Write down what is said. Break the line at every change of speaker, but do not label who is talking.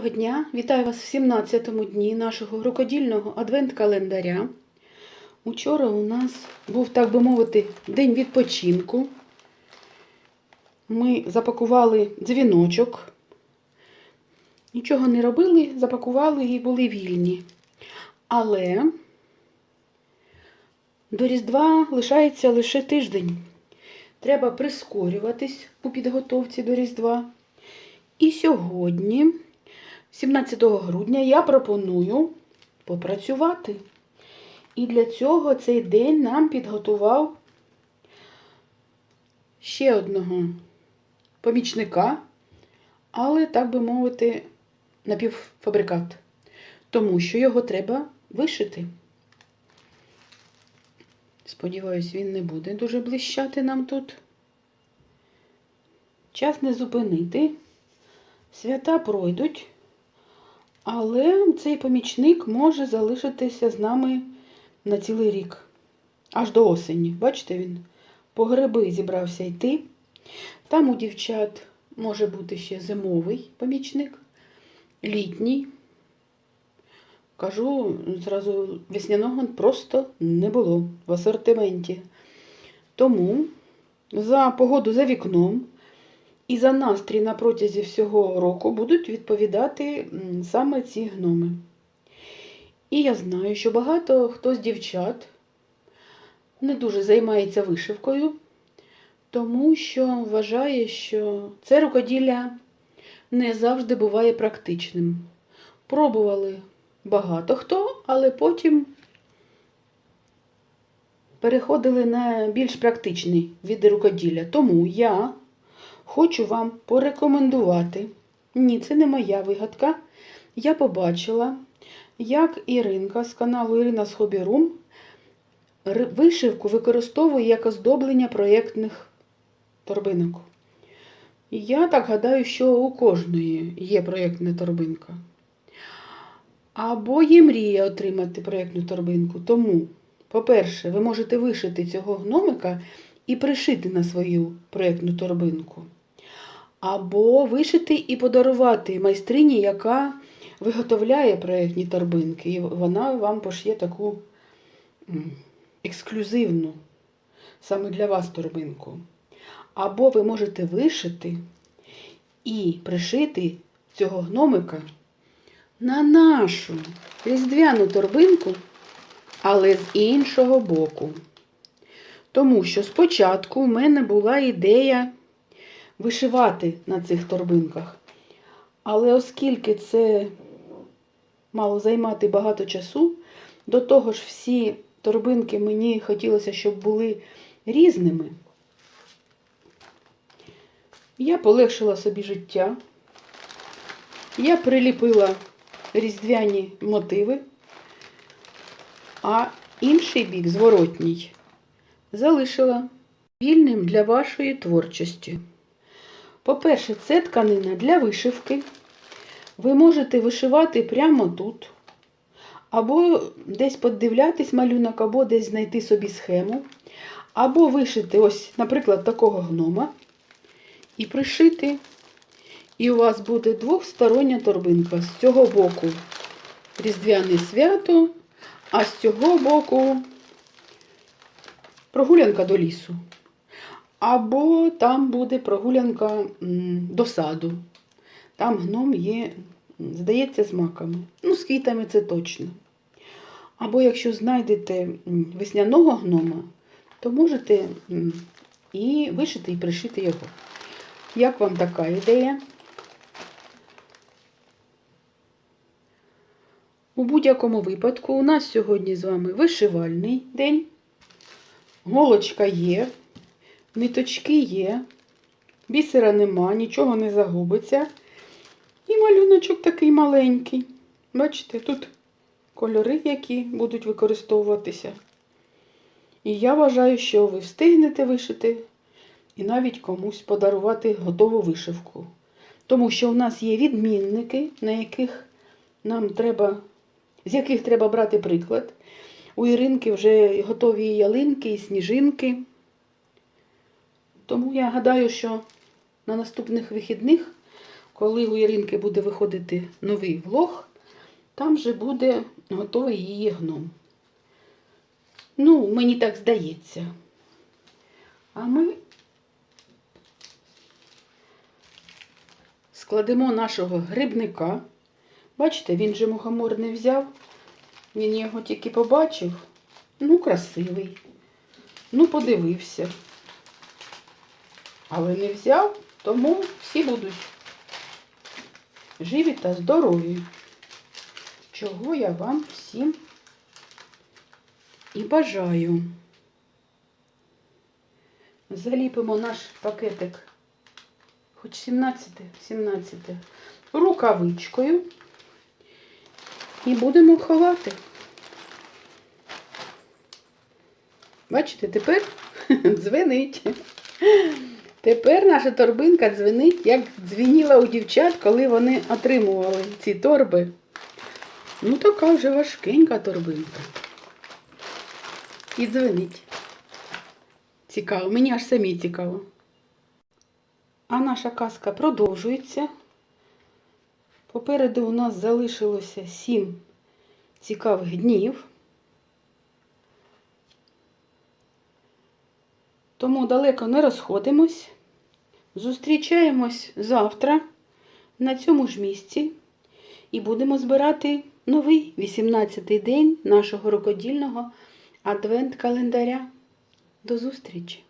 Доброго дня! Вітаю вас в 17-му дні нашого рукодільного адвент-календаря. Учора у нас був, так би мовити, день відпочинку. Ми запакували дзвіночок. Нічого не робили, запакували і були вільні. Але до Різдва лишається лише тиждень. Треба прискорюватись у підготовці до Різдва. І сьогодні, 17 грудня, я пропоную попрацювати. І для цього цей день нам підготував ще одного помічника, але, так би мовити, напівфабрикат. Тому що його треба вишити. Сподіваюсь, він не буде дуже блищати нам тут. Час не зупинити. Свята пройдуть, але цей помічник може залишитися з нами на цілий рік. Аж до осені. Бачите, він по гриби зібрався йти. Там у дівчат може бути ще зимовий помічник, літній. Кажу, зразу весняного просто не було в асортименті. Тому за погоду за вікном і за настрій на протязі всього року будуть відповідати саме ці гноми. І я знаю, що багато хто з дівчат не дуже займається вишивкою, тому що вважає, що це рукоділля не завжди буває практичним. Пробували багато хто, але потім переходили на більш практичні види рукоділля. Тому я хочу вам порекомендувати. Ні, це не моя вигадка. Я побачила, як Іринка з каналу Ірина з Хобі Рум вишивку використовує як оздоблення проєктних торбинок. Я так гадаю, що у кожної є проєктна торбинка. Або є мрія отримати проєктну торбинку. Тому, по-перше, ви можете вишити цього гномика і пришити на свою проєктну торбинку. Або вишити і подарувати майстрині, яка виготовляє проєктні торбинки. І вона вам пошє таку ексклюзивну, саме для вас торбинку. Або ви можете вишити і пришити цього гномика на нашу різдвяну торбинку, але з іншого боку. Тому що спочатку в мене була ідея вишивати на цих торбинках. Але оскільки це мало займати багато часу, до того ж всі торбинки мені хотілося, щоб були різними, я полегшила собі життя. Я приліпила різдвяні мотиви, а інший бік, зворотній, залишила вільним для вашої творчості. По-перше, це тканина для вишивки. Ви можете вишивати прямо тут, або десь подивлятись малюнок, або десь знайти собі схему, або вишити, ось, наприклад, такого гнома і пришити. І у вас буде двохстороння торбинка. З цього боку Різдвяне свято, а з цього боку прогулянка до лісу. Або там буде прогулянка до саду. Там гном є, здається, з маками. Ну, з квітами це точно. Або якщо знайдете весняного гнома, то можете і вишити, і пришити його. Як вам така ідея? У будь-якому випадку у нас сьогодні з вами вишивальний день. Голочка є, ниточки є, бісера нема, нічого не загубиться. І малюночок такий маленький. Бачите, тут кольори, які будуть використовуватися. І я вважаю, що ви встигнете вишити і навіть комусь подарувати готову вишивку. Тому що у нас є відмінники, на яких нам треба, з яких треба брати приклад. У Іринки вже готові ялинки, і сніжинки. Тому я гадаю, що на наступних вихідних коли у Іринки буде виходити новий влог, там же буде готовий її гном. Ну, мені так здається. А ми складемо нашого грибника. Бачите, він же мухомор не взяв. Він його тільки побачив. Ну, красивий. Ну, подивився. Але не взяв, тому всі будуть живі та здорові. Чого я вам всім і бажаю. Заліпимо наш пакетик, хоч 17, 17, рукавичкою і будемо ховати. Бачите, тепер дзвенить. Тепер наша торбинка дзвенить, як дзвеніла у дівчат, коли вони отримували ці торби. Ну, така вже важкенька торбинка. І дзвенить. Цікаво, мені аж самі цікаво. А наша казка продовжується. Попереду у нас залишилося сім цікавих днів. Тому далеко не розходимось. Зустрічаємось завтра на цьому ж місці і будемо збирати новий 18-й день нашого рукодільного адвент-календаря. До зустрічі!